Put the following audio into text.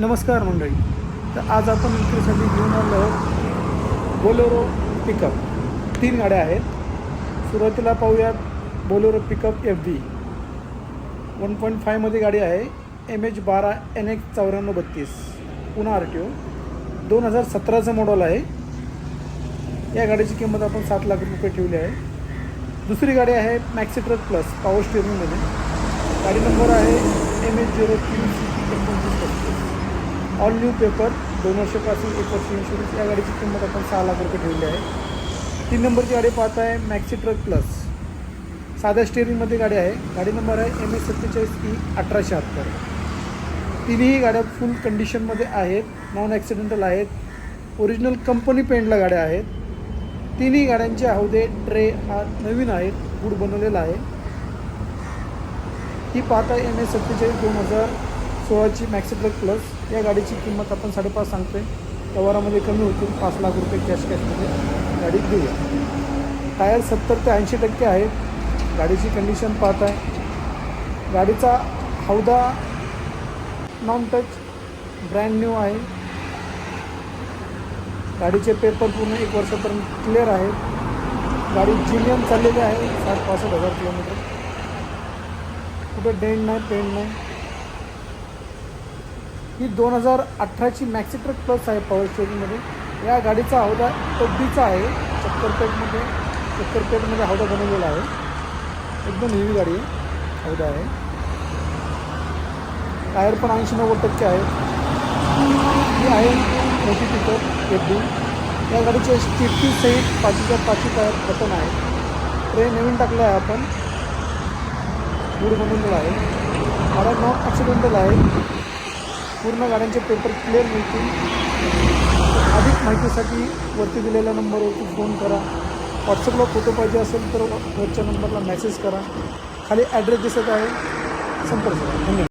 नमस्कार मंडळी. तर आज आपण विक्रीसाठी घेऊन आलो आहोत बोलेरो पिकअप. तीन गाड्या आहेत. सुरुवातीला पाहूयात Bolero pickup F D. One point फायमध्ये गाडी आहे. एम एच बारा एन एक्स चौऱ्याण्णव बत्तीस. पुन्हा आर टी ओ दोन हजार सतराचं मॉडल आहे. या गाडीची किंमत आपण सात लाख रुपये ठेवली आहे. दुसरी गाडी आहे मॅक्सिट्रक प्लस पॉवर स्टेरिंगमध्ये गाडी नंबर आहे एम एच झिरो तीन ऑल न्यू पेपर दोन वर्षापासून एक वर्ष इन्शुरन्स या गाडीची किंमत आपण सहा लाख रुपये ठेवली आहे. तीन नंबरची गाडी पाहत आहे मॅक्सी ट्रक प्लस साध्या स्टेअरिंगमध्ये गाडी आहे. गाडी नंबर आहे एम एस सत्तेचाळीस ई अठराशे अठ्ठर तिन्ही गाड्या फुल कंडिशनमध्ये आहेत नॉन ॲक्सिडेंटल आहेत. ओरिजिनल कंपनी पेंटला गाड्या आहेत. तिन्ही गाड्यांचे हौदे ट्रे हा नवीन आहेत गुड बनवलेला आहे. ही पाहता एम एस सत्तेचाळीस दोन हजार सोळाची मॅक्सी प्लस या गाडीची किंमत आपण साडेपाच सांगतोय. व्यवहारामध्ये कमी होतील पाच लाख रुपये कॅश कॅशमध्ये गाडी देऊया टायर सत्तर ते ऐंशी टक्के आहेत गाडीची कंडिशन पाहत आहे. गाडीचा हौदा नॉन टच ब्रँड न्यू आहे. गाडीचे पेपर पूर्ण एक वर्षापर्यंत क्लिअर आहेत. गाडी जिनियम चाललेली आहे साठ पासष्ट हजार किलोमीटर. कुठं डेंट नाही पेंट नाही. ही दोन हजार अठराची मॅक्सी ट्रक प्लस आहे पॉवर स्टेरिंगमध्ये या गाडीचा हौदा डीचा आहे. चक्करपेटमध्ये चक्करपेटमध्ये हौदा बनवलेला आहे. एकदम हेवी गाडी आहे. हौदा आहे. टायर पण ऐंशी नव्वद टक्के आहेत ही आहे मोठी पिकअप एफ या गाडीचे स्टिफ्टी सहित पाचीच्या पाचवी टायर बटन आहे. ट्रेन नवीन टाकलं आहे आपण. गुड बनवलेला आहे. मला नॉन ॲक्सिडेंटल आहे पूर्ण गाड्यांचे पेपर क्लिअर मिळतील. अधिक माहितीसाठी वरती दिलेल्या नंबरवरती फोन करा. व्हॉट्सअपला फोटो पाहिजे असेल तर वरच्या नंबरला मेसेज करा. खाली ॲड्रेस दिसत आहे. संपर्क करा. धन्यवाद.